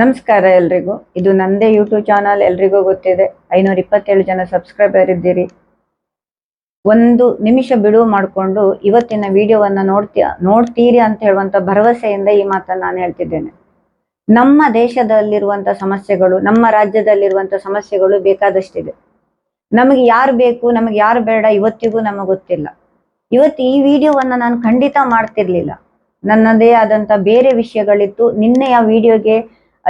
ನಮಸ್ಕಾರ ಎಲ್ರಿಗೂ. ಇದು ನಂದೇ ಯೂಟ್ಯೂಬ್ ಚಾನಲ್ ಎಲ್ರಿಗೂ ಗೊತ್ತಿದೆ. ಐನೂರ ಇಪ್ಪತ್ತೇಳು ಜನ ಸಬ್ಸ್ಕ್ರೈಬರ್ ಇದ್ದೀರಿ. ಒಂದು ನಿಮಿಷ ಬಿಡುವು ಮಾಡಿಕೊಂಡು ಇವತ್ತಿನ ವಿಡಿಯೋವನ್ನ ನೋಡ್ತೀಯ, ನೋಡ್ತೀರಿ ಅಂತ ಹೇಳುವಂತ ಭರವಸೆಯಿಂದ ಈ ಮಾತನ್ನು ನಾನು ಹೇಳ್ತಿದ್ದೇನೆ. ನಮ್ಮ ದೇಶದಲ್ಲಿರುವಂಥ ಸಮಸ್ಯೆಗಳು, ನಮ್ಮ ರಾಜ್ಯದಲ್ಲಿರುವಂಥ ಸಮಸ್ಯೆಗಳು ಬೇಕಾದಷ್ಟಿದೆ. ನಮಗೆ ಯಾರು ಬೇಕು, ನಮಗೆ ಯಾರು ಬೇಡ ಇವತ್ತಿಗೂ ನಮಗೆ ಗೊತ್ತಿಲ್ಲ. ಇವತ್ತು ಈ ವಿಡಿಯೋವನ್ನ ನಾನು ಖಂಡಿತ ಮಾಡ್ತಿರ್ಲಿಲ್ಲ. ನನ್ನದೇ ಆದಂತ ಬೇರೆ ವಿಷಯಗಳಿತ್ತು ನಿನ್ನೆಯ ವಿಡಿಯೋಗೆ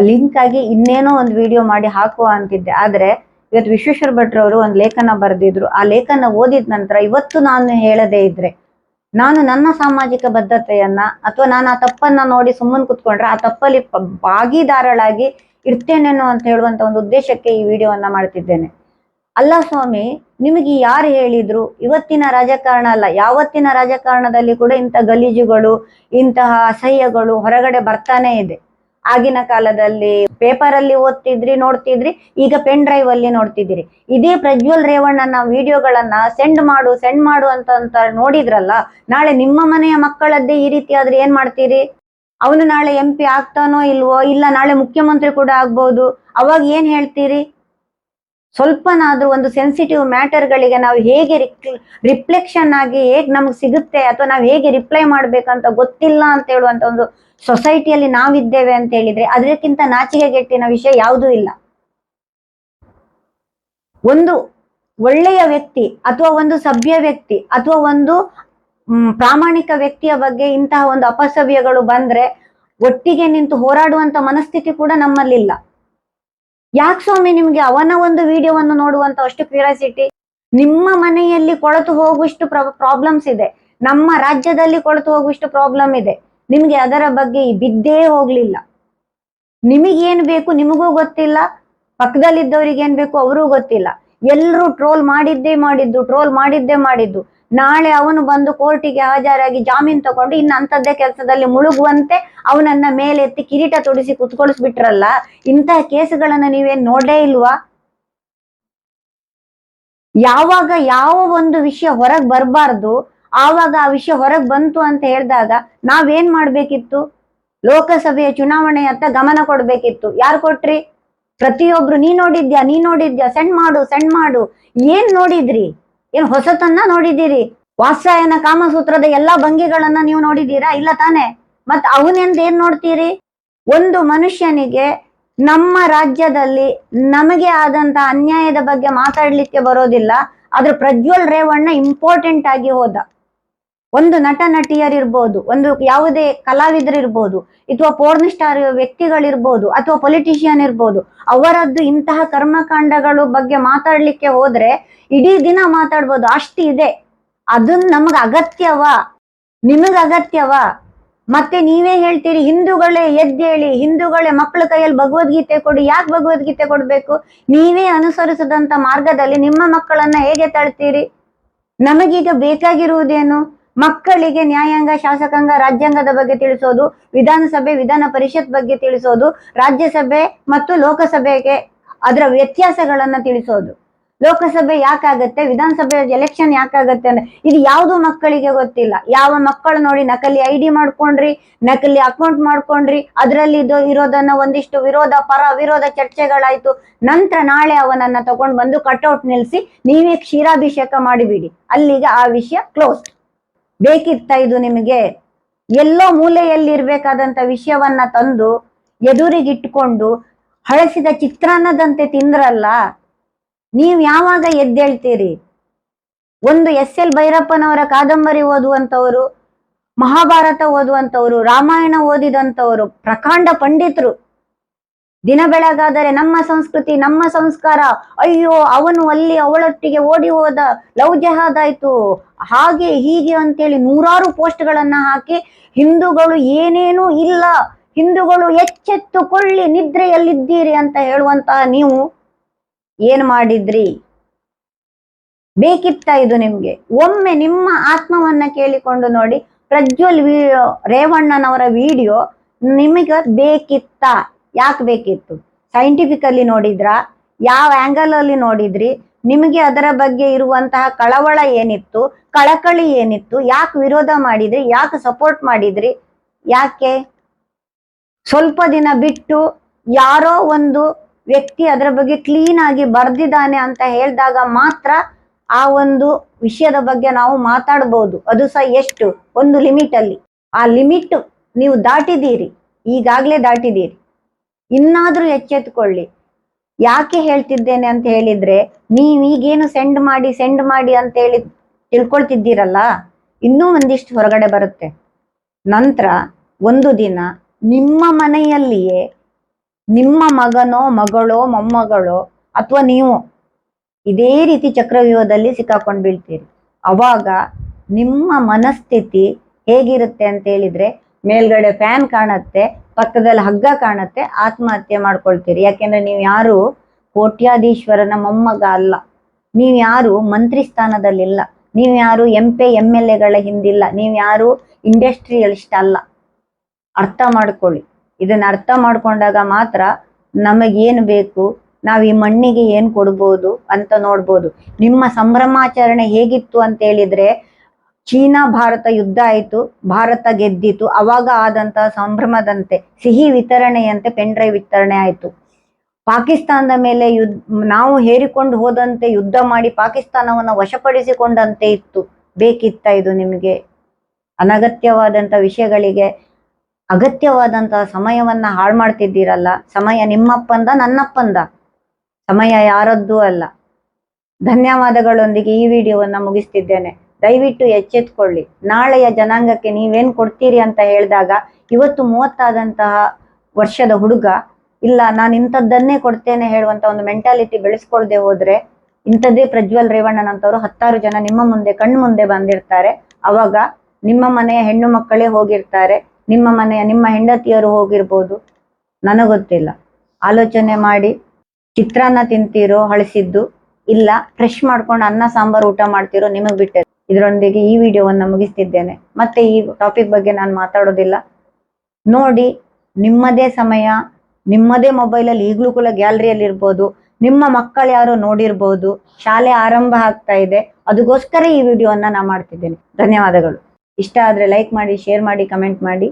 ಲಿಂಕ್ ಆಗಿ ಇನ್ನೇನೋ ಒಂದು ವಿಡಿಯೋ ಮಾಡಿ ಹಾಕುವ ಅಂತಿದ್ದೆ. ಆದ್ರೆ ಇವತ್ತು ವಿಶ್ವೇಶ್ವರ ಭಟ್ರವರು ಒಂದು ಲೇಖನ ಬರೆದಿದ್ರು. ಆ ಲೇಖನ ಓದಿದ ನಂತರ ಇವತ್ತು ನಾನು ಹೇಳದೇ ಇದ್ರೆ, ನಾನು ನನ್ನ ಸಾಮಾಜಿಕ ಬದ್ಧತೆಯನ್ನ ಅಥವಾ ನಾನು ಆ ತಪ್ಪನ್ನ ನೋಡಿ ಸುಮ್ಮನೆ ಕುತ್ಕೊಂಡ್ರೆ ಆ ತಪ್ಪಲ್ಲಿ ಭಾಗಿದಾರಳಾಗಿ ಇರ್ತೇನೇನೋ ಅಂತ ಹೇಳುವಂತ ಒಂದು ಉದ್ದೇಶಕ್ಕೆ ಈ ವಿಡಿಯೋವನ್ನ ಮಾಡ್ತಿದ್ದೇನೆ. ಅಲ್ಲ ಸ್ವಾಮಿ, ನಿಮಗೆ ಯಾರು ಹೇಳಿದ್ರು? ಇವತ್ತಿನ ರಾಜಕಾರಣ ಅಲ್ಲ, ಯಾವತ್ತಿನ ರಾಜಕಾರಣದಲ್ಲಿ ಕೂಡ ಇಂಥ ಗಲೀಜುಗಳು, ಇಂತಹ ಅಸಹ್ಯಗಳು ಹೊರಗಡೆ ಬರ್ತಾನೆ ಇದೆ. ಆಗಿನ ಕಾಲದಲ್ಲಿ ಪೇಪರ್ ಅಲ್ಲಿ ಓದ್ತಿದ್ರಿ, ನೋಡ್ತಿದ್ರಿ, ಈಗ ಪೆನ್ ಡ್ರೈವ್ ಅಲ್ಲಿ ನೋಡ್ತಿದ್ದೀರಿ. ಇದೇ ಪ್ರಜ್ವಲ್ ರೇವಣ್ಣನ ವಿಡಿಯೋಗಳನ್ನ ಸೆಂಡ್ ಮಾಡು ಸೆಂಡ್ ಮಾಡು ಅಂತ ಅಂತ ನೋಡಿದ್ರಲ್ಲ, ನಾಳೆ ನಿಮ್ಮ ಮನೆಯ ಮಕ್ಕಳದ್ದೇ ಈ ರೀತಿ ಆದ್ರೆ ಏನ್ ಮಾಡ್ತೀರಿ? ಅವನು ನಾಳೆ ಎಂ ಪಿ ಆಗ್ತಾನೋ ಇಲ್ವೋ? ಇಲ್ಲ, ನಾಳೆ ಮುಖ್ಯಮಂತ್ರಿ ಕೂಡ ಆಗ್ಬಹುದು ಅವಾಗ ಏನ್ ಹೇಳ್ತೀರಿ? ಸ್ವಲ್ಪನಾದ್ರೂ ಒಂದು ಸೆನ್ಸಿಟಿವ್ ಮ್ಯಾಟರ್ಗಳಿಗೆ ನಾವು ಹೇಗೆ ರಿಫ್ಲೆಕ್ಷನ್ ಆಗಿ ಹೇಗೆ ನಮ್ಗೆ ಸಿಗುತ್ತೆ ಅಥವಾ ನಾವು ಹೇಗೆ ರಿಪ್ಲೈ ಮಾಡ್ಬೇಕಂತ ಗೊತ್ತಿಲ್ಲ ಅಂತ ಹೇಳುವಂತ ಒಂದು ಸೊಸೈಟಿಯಲ್ಲಿ ನಾವಿದ್ದೇವೆ ಅಂತ ಹೇಳಿದ್ರೆ ಅದಕ್ಕಿಂತ ನಾಚಿಕೆಗೆಟ್ಟಿನ ವಿಷಯ ಯಾವುದೂ ಇಲ್ಲ. ಒಂದು ಒಳ್ಳೆಯ ವ್ಯಕ್ತಿ ಅಥವಾ ಒಂದು ಸಭ್ಯ ವ್ಯಕ್ತಿ ಅಥವಾ ಒಂದು ಪ್ರಾಮಾಣಿಕ ವ್ಯಕ್ತಿಯ ಬಗ್ಗೆ ಇಂತಹ ಒಂದು ಅಪಸವ್ಯಗಳು ಬಂದ್ರೆ ಒಟ್ಟಿಗೆ ನಿಂತು ಹೋರಾಡುವಂತ ಮನಸ್ಥಿತಿ ಕೂಡ ನಮ್ಮಲ್ಲಿಲ್ಲ. ಯಾಕೆ ಸ್ವಾಮಿ ನಿಮ್ಗೆ ಅವನ ಒಂದು ವಿಡಿಯೋವನ್ನು ನೋಡುವಂತ ಅಷ್ಟು ಕ್ಯೂರಿಯಾಸಿಟಿ? ನಿಮ್ಮ ಮನೆಯಲ್ಲಿ ಕೊಳತು ಹೋಗುವಷ್ಟು ಪ್ರಾಬ್ಲಮ್ಸ್ ಇದೆ. ನಮ್ಮ ರಾಜ್ಯದಲ್ಲಿ ಕೊಳತು ಹೋಗುವಷ್ಟು ಪ್ರಾಬ್ಲಮ್ ಇದೆ. ನಿಮ್ಗೆ ಅದರ ಬಗ್ಗೆ ಬಿದ್ದೇ ಹೋಗ್ಲಿಲ್ಲ. ನಿಮಗೇನ್ ಬೇಕು ನಿಮಗೂ ಗೊತ್ತಿಲ್ಲ. ಪಕ್ಕದಲ್ಲಿದ್ದವ್ರಿಗೆ ಏನ್ ಬೇಕು ಅವರೂ ಗೊತ್ತಿಲ್ಲ. ಎಲ್ಲರೂ ಟ್ರೋಲ್ ಮಾಡಿದ್ದೇ ಮಾಡಿದ್ದು ಟ್ರೋಲ್ ಮಾಡಿದ್ದೇ ಮಾಡಿದ್ದು. ನಾಳೆ ಅವನು ಬಂದು ಕೋರ್ಟಿಗೆ ಹಾಜರಾಗಿ ಜಾಮೀನು ತಗೊಂಡು ಇನ್ನು ಅಂಥದ್ದೇ ಕೆಲಸದಲ್ಲಿ ಮುಳುಗುವಂತೆ ಅವನನ್ನ ಮೇಲೆ ಎತ್ತಿ ಕಿರೀಟ ತೊಡಿಸಿ ಕುತ್ಕೊಳಿಸ್ಬಿಟ್ರಲ್ಲ ಇಂತಹ ಕೇಸುಗಳನ್ನ ನೀವೇನ್ ನೋಡೇ ಇಲ್ವಾ? ಯಾವಾಗ ಯಾವ ಒಂದು ವಿಷಯ ಹೊರಗ್ ಬರಬಾರ್ದು, ಆವಾಗ ಆ ವಿಷಯ ಹೊರಗ್ ಬಂತು ಅಂತ ಹೇಳಿದಾಗ ನಾವೇನ್ ಮಾಡ್ಬೇಕಿತ್ತು? ಲೋಕಸಭೆಯ ಚುನಾವಣೆಯತ್ತ ಗಮನ ಕೊಡ್ಬೇಕಿತ್ತು. ಯಾರು ಕೊಟ್ರಿ? ಪ್ರತಿಯೊಬ್ರು, ನೀ ನೋಡಿದ್ಯಾ ನೀ ನೋಡಿದ್ಯಾ, ಸೆಂಡ್ ಮಾಡು ಸೆಂಡ್ ಮಾಡು, ಏನ್ ನೋಡಿದ್ರಿ? ಏನ್ ಹೊಸತನ್ನ ನೋಡಿದ್ದೀರಿ? ವಾತ್ಸಾಯನ ಕಾಮಸೂತ್ರದ ಎಲ್ಲಾ ಭಂಗಿಗಳನ್ನ ನೀವು ನೋಡಿದ್ದೀರಾ? ಇಲ್ಲ ತಾನೆ? ಮತ್ ಅವನೆಂದ ಏನ್ ನೋಡ್ತೀರಿ? ಒಂದು ಮನುಷ್ಯನಿಗೆ ನಮ್ಮ ರಾಜ್ಯದಲ್ಲಿ ನಮಗೆ ಆದಂತ ಅನ್ಯಾಯದ ಬಗ್ಗೆ ಮಾತಾಡ್ಲಿಕ್ಕೆ ಬರೋದಿಲ್ಲ. ಆದ್ರೆ ಪ್ರಜ್ವಲ್ ರೇವಣ್ಣ ಇಂಪಾರ್ಟೆಂಟ್ ಆಗಿ ಹೋದ. ಒಂದು ನಟ ನಟಿಯರಿರ್ಬೋದು, ಒಂದು ಯಾವುದೇ ಕಲಾವಿದರಿರ್ಬೋದು ಅಥವಾ ಪೋರ್ನ್ ಸ್ಟಾರ್ ವ್ಯಕ್ತಿಗಳಿರ್ಬೋದು, ಅಥವಾ ಪೊಲಿಟಿಷಿಯನ್ ಇರ್ಬೋದು, ಅವರದ್ದು ಇಂತಹ ಕರ್ಮಕಾಂಡಗಳು ಬಗ್ಗೆ ಮಾತಾಡ್ಲಿಕ್ಕೆ ಹೋದ್ರೆ ಇಡೀ ದಿನ ಮಾತಾಡ್ಬೋದು, ಅಷ್ಟು ಇದೆ. ಅದನ್ನ ನಮಗ್ ಅಗತ್ಯವ? ನಿಮಗ್ ಅಗತ್ಯವ? ಮತ್ತೆ ನೀವೇ ಹೇಳ್ತೀರಿ, ಹಿಂದೂಗಳೇ ಎದ್ದೇಳಿ, ಹಿಂದೂಗಳೇ ಮಕ್ಕಳ ಕೈಯಲ್ಲಿ ಭಗವದ್ಗೀತೆ ಕೊಡಿ, ಯಾಕೆ ಭಗವದ್ಗೀತೆ ಕೊಡ್ಬೇಕು? ನೀವೇ ಅನುಸರಿಸದಂತ ಮಾರ್ಗದಲ್ಲಿ ನಿಮ್ಮ ಮಕ್ಕಳನ್ನ ಹೇಗೆ ತಳ್ತೀರಿ? ನಮಗೀಗ ಬೇಕಾಗಿರುವುದೇನು? ಮಕ್ಕಳಿಗೆ ನ್ಯಾಯಾಂಗ, ಶಾಸಕಾಂಗ, ರಾಜ್ಯಾಂಗದ ಬಗ್ಗೆ ತಿಳಿಸೋದು, ವಿಧಾನಸಭೆ, ವಿಧಾನ ಪರಿಷತ್ ಬಗ್ಗೆ ತಿಳಿಸೋದು, ರಾಜ್ಯಸಭೆ ಮತ್ತು ಲೋಕಸಭೆಗೆ ಅದರ ವ್ಯತ್ಯಾಸಗಳನ್ನ ತಿಳಿಸೋದು. ಲೋಕಸಭೆ ಯಾಕಾಗತ್ತೆ? ವಿಧಾನಸಭೆ ಎಲೆಕ್ಷನ್ ಯಾಕಾಗತ್ತೆ ಅಂದ್ರೆ, ಇದು ಯಾವುದು ಮಕ್ಕಳಿಗೆ ಗೊತ್ತಿಲ್ಲ. ಯಾವ ಮಕ್ಕಳು ನೋಡಿ ನಕಲಿ ಐ ಡಿ ಮಾಡ್ಕೊಂಡ್ರಿ, ನಕಲಿ ಅಕೌಂಟ್ ಮಾಡ್ಕೊಂಡ್ರಿ, ಅದರಲ್ಲಿ ಇದು ಇರೋದನ್ನ ಒಂದಿಷ್ಟು ವಿರೋಧ, ಪರ ವಿರೋಧ ಚರ್ಚೆಗಳಾಯ್ತು. ನಂತರ ನಾಳೆ ಅವನನ್ನ ತಗೊಂಡ್ ಬಂದು ಕಟ್ಔಟ್ ನಿಲ್ಸಿ, ನೀವೇ ಕ್ಷೀರಾಭಿಷೇಕ ಮಾಡಿಬಿಡಿ. ಅಲ್ಲಿಗೆ ಆ ವಿಷಯ ಕ್ಲೋಸ್ ಬೇಕಿತ್ತ ಇದು ನಿಮಗೆ? ಎಲ್ಲೋ ಮೂಲೆಯಲ್ಲಿ ಇರ್ಬೇಕಾದಂತ ವಿಷಯವನ್ನ ತಂದು ಎದುರಿಗಿಟ್ಕೊಂಡು ಹಳಸಿದ ಚಿತ್ರಾನ್ನದಂತೆ ತಿಂದ್ರಲ್ಲ, ನೀವ್ ಯಾವಾಗ ಎದ್ದೇಳ್ತೀರಿ? ಒಂದು ಎಸ್ ಎಲ್ ಭೈರಪ್ಪನವರ ಕಾದಂಬರಿ ಓದುವಂತವರು ಮಹಾಭಾರತ ಓದುವಂತವರು ರಾಮಾಯಣ ಓದಿದಂತವರು ಪ್ರಕಾಂಡ ಪಂಡಿತರು. ದಿನ ಬೆಳಗಾದರೆ ನಮ್ಮ ಸಂಸ್ಕೃತಿ, ನಮ್ಮ ಸಂಸ್ಕಾರ. ಅಯ್ಯೋ, ಅವನು ಅಲ್ಲಿ ಅವಳೊಟ್ಟಿಗೆ ಓಡಿ ಹೋದ ಲವ್ ಜಹಾದ್ ಆಯ್ತು ಹಾಗೆ ಹೀಗೆ ಅಂತೇಳಿ ನೂರಾರು ಪೋಸ್ಟ್ಗಳನ್ನ ಹಾಕಿ ಹಿಂದೂಗಳು ಏನೇನೂ ಇಲ್ಲ. ಹಿಂದೂಗಳು ಎಚ್ಚೆತ್ತುಕೊಳ್ಳಿ ನಿದ್ರೆಯಲ್ಲಿದ್ದೀರಿ ಅಂತ ಹೇಳುವಂತಹ ನೀವು ಏನ್ ಮಾಡಿದ್ರಿ? ಬೇಕಿತ್ತ ಇದು ನಿಮ್ಗೆ? ಒಮ್ಮೆ ನಿಮ್ಮ ಆತ್ಮವನ್ನ ಕೇಳಿಕೊಂಡು ನೋಡಿ. ಪ್ರಜ್ವಲ್ ರೇವಣ್ಣನವರ ವಿಡಿಯೋ ನಿಮಗೆ ಬೇಕಿತ್ತ? ಯಾಕೆ ಬೇಕಿತ್ತು? ಸೈಂಟಿಫಿಕಲಿ ನೋಡಿದ್ರಾ? ಯಾವ ಅಲ್ಲಿ ನೋಡಿದ್ರಿ? ನಿಮಗೆ ಅದರ ಬಗ್ಗೆ ಇರುವಂತಹ ಕಳವಳ ಏನಿತ್ತು? ಕಳಕಳಿ ಏನಿತ್ತು? ಯಾಕೆ ವಿರೋಧ ಮಾಡಿದ್ರಿ? ಯಾಕೆ ಸಪೋರ್ಟ್ ಮಾಡಿದ್ರಿ? ಯಾಕೆ? ಸ್ವಲ್ಪ ದಿನ ಬಿಟ್ಟು ಯಾರೋ ಒಂದು ವ್ಯಕ್ತಿ ಅದರ ಬಗ್ಗೆ ಕ್ಲೀನ್ ಆಗಿ ಬರ್ದಿದ್ದಾನೆ ಅಂತ ಹೇಳಿದಾಗ ಮಾತ್ರ ಆ ಒಂದು ವಿಷಯದ ಬಗ್ಗೆ ನಾವು ಮಾತಾಡ್ಬೋದು. ಅದು ಸಹ ಎಷ್ಟು? ಒಂದು ಲಿಮಿಟ್ ಅಲ್ಲಿ. ಆ ಲಿಮಿಟ್ ನೀವು ದಾಟಿದ್ದೀರಿ. ಈಗಾಗ್ಲೇ ದಾಟಿದ್ದೀರಿ. ಇನ್ನಾದ್ರೂ ಎಚ್ಚೆತ್ಕೊಳ್ಳಿ. ಯಾಕೆ ಹೇಳ್ತಿದ್ದೇನೆ ಅಂತ ಹೇಳಿದ್ರೆ, ನೀವ್ ಈಗೇನು ಸೆಂಡ್ ಮಾಡಿ ಸೆಂಡ್ ಮಾಡಿ ಅಂತ ಹೇಳಿ ತಿಳ್ಕೊಳ್ತಿದ್ದೀರಲ್ಲ, ಇನ್ನೂ ಒಂದಿಷ್ಟು ಹೊರಗಡೆ ಬರುತ್ತೆ. ನಂತರ ಒಂದು ದಿನ ನಿಮ್ಮ ಮನೆಯಲ್ಲಿಯೇ ನಿಮ್ಮ ಮಗನೋ, ಮಗಳೋ, ಮೊಮ್ಮಗಳೋ ಅಥವಾ ನೀವು ಇದೇ ರೀತಿ ಚಕ್ರವ್ಯೂಹದಲ್ಲಿ ಸಿಕ್ಕಾಕೊಂಡು ಬೀಳ್ತೀರಿ. ಅವಾಗ ನಿಮ್ಮ ಮನಸ್ಥಿತಿ ಹೇಗಿರುತ್ತೆ ಅಂತ ಹೇಳಿದ್ರೆ, ಮೇಲ್ಗಡೆ ಫ್ಯಾನ್ ಕಾಣತ್ತೆ ಪಕ್ಕದಲ್ಲಿ ಹಗ್ಗ ಕಾಣುತ್ತೆ, ಆತ್ಮಹತ್ಯೆ ಮಾಡ್ಕೊಳ್ತೀರಿ. ಯಾಕೆಂದ್ರೆ ನೀವು ಯಾರು? ಕೋಟ್ಯಾಧೀಶ್ವರನ ಮೊಮ್ಮಗ ಅಲ್ಲ. ನೀವು ಯಾರು? ಮಂತ್ರಿ ಸ್ಥಾನದಲ್ಲಿಲ್ಲ. ನೀವು ಯಾರು? ಎಂ ಪಿ ಎಂ ಎಲ್ ಎಗಳ ಹಿಂದಿಲ್ಲ. ನೀವು ಯಾರು? ಇಂಡಸ್ಟ್ರಿಯಲಿಸ್ಟ್ ಅಲ್ಲ. ಅರ್ಥ ಮಾಡ್ಕೊಳ್ಳಿ. ಇದನ್ನ ಅರ್ಥ ಮಾಡ್ಕೊಂಡಾಗ ಮಾತ್ರ ನಮಗೇನು ಬೇಕು? ನಾವು ಈ ಮಣ್ಣಿಗೆ ಏನ್ ಕೊಡ್ಬೋದು ಅಂತ ನೋಡ್ಬೋದು. ನಿಮ್ಮ ಸಂಭ್ರಮಾಚರಣೆ ಹೇಗಿತ್ತು ಅಂತ ಹೇಳಿದ್ರೆ ಚೀನಾ ಭಾರತ ಯುದ್ಧ ಆಯಿತು, ಭಾರತ ಗೆದ್ದಿತು, ಅವಾಗ ಆದಂತಹ ಸಂಭ್ರಮದಂತೆ, ಸಿಹಿ ವಿತರಣೆಯಂತೆ ಪೆನ್ ಡ್ರೈವ್ ವಿತರಣೆ ಆಯಿತು. ಪಾಕಿಸ್ತಾನದ ಮೇಲೆ ಯುದ್ಧ, ನಾವು ಹೇರಿಕೊಂಡು ಹೋದಂತೆ ಯುದ್ಧ ಮಾಡಿ ಪಾಕಿಸ್ತಾನವನ್ನ ವಶಪಡಿಸಿಕೊಂಡಂತೆ ಇತ್ತು. ಬೇಕಿತ್ತ ಇದು ನಿಮಗೆ? ಅನಗತ್ಯವಾದಂಥ ವಿಷಯಗಳಿಗೆ ಅಗತ್ಯವಾದಂತಹ ಸಮಯವನ್ನ ಹಾಳು ಮಾಡ್ತಿದ್ದೀರಲ್ಲ? ಸಮಯ ನಿಮ್ಮಪ್ಪಂದ, ನನ್ನಪ್ಪಂದ? ಸಮಯ ಯಾರದ್ದೂ ಅಲ್ಲ. ಧನ್ಯವಾದಗಳೊಂದಿಗೆ ಈ ವಿಡಿಯೋವನ್ನು ಮುಗಿಸ್ತಿದ್ದೇನೆ. ದಯವಿಟ್ಟು ಎಚ್ಚೆತ್ಕೊಳ್ಳಿ. ನಾಳೆಯ ಜನಾಂಗಕ್ಕೆ ನೀವೇನ್ ಕೊಡ್ತೀರಿ ಅಂತ ಹೇಳಿದಾಗ, ಇವತ್ತು ಮೂವತ್ತಾದಂತಹ ವರ್ಷದ ಹುಡುಗ, ಇಲ್ಲ, ನಾನು ಇಂಥದ್ದನ್ನೇ ಕೊಡ್ತೇನೆ ಹೇಳುವಂತ ಒಂದು ಮೆಂಟಾಲಿಟಿ ಬೆಳೆಸ್ಕೊಳ್ದೆ ಹೋದ್ರೆ, ಇಂಥದ್ದೇ ಪ್ರಜ್ವಲ್ ರೇವಣ್ಣನಂತವ್ರು ಹತ್ತಾರು ಜನ ನಿಮ್ಮ ಮುಂದೆ ಕಣ್ಣು ಮುಂದೆ ಬಂದಿರ್ತಾರೆ. ಅವಾಗ ನಿಮ್ಮ ಮನೆಯ ಹೆಣ್ಣು ಮಕ್ಕಳೇ ಹೋಗಿರ್ತಾರೆ, ನಿಮ್ಮ ಮನೆಯ ನಿಮ್ಮ ಹೆಂಡತಿಯರು ಹೋಗಿರ್ಬೋದು. ನನಗೊತ್ತಿಲ್ಲ. ಆಲೋಚನೆ ಮಾಡಿ, ಚಿತ್ರಾನ್ನ ತಿಂತೀರೋ ಹಳಸಿದ್ದು, ಇಲ್ಲ ಫ್ರೆಶ್ ಮಾಡ್ಕೊಂಡು ಅನ್ನ, ಸಾಂಬಾರು ಊಟ ಮಾಡ್ತಿರೋ ನಿಮಗ್ ಬಿಟ್ಟೆ. ಇದರೊಂದಿಗೆ ಈ ವಿಡಿಯೋವನ್ನ ಮುಗಿಸ್ತಿದ್ದೇನೆ. ಮತ್ತೆ ಈ ಟಾಪಿಕ್ ಬಗ್ಗೆ ನಾನು ಮಾತಾಡೋದಿಲ್ಲ. ನೋಡಿ, ನಿಮ್ಮದೇ ಸಮಯ, ನಿಮ್ಮದೇ ಮೊಬೈಲಲ್ಲಿ ಈಗಲೂ ಕೂಡ ಗ್ಯಾಲರಿಯಲ್ಲಿ ಇರ್ಬೋದು, ನಿಮ್ಮ ಮಕ್ಕಳು ಯಾರೋ ನೋಡಿರ್ಬೋದು, ಶಾಲೆ ಆರಂಭ ಆಗ್ತಾ ಇದೆ ಅದಕ್ಕೋಸ್ಕರ ಈ ವಿಡಿಯೋವನ್ನ ನಾನು ಮಾಡ್ತಿದ್ದೇನೆ. ಧನ್ಯವಾದಗಳು. ಇಷ್ಟ ಆದ್ರೆ ಲೈಕ್ ಮಾಡಿ ಶೇರ್ ಮಾಡಿ ಕಮೆಂಟ್ ಮಾಡಿ.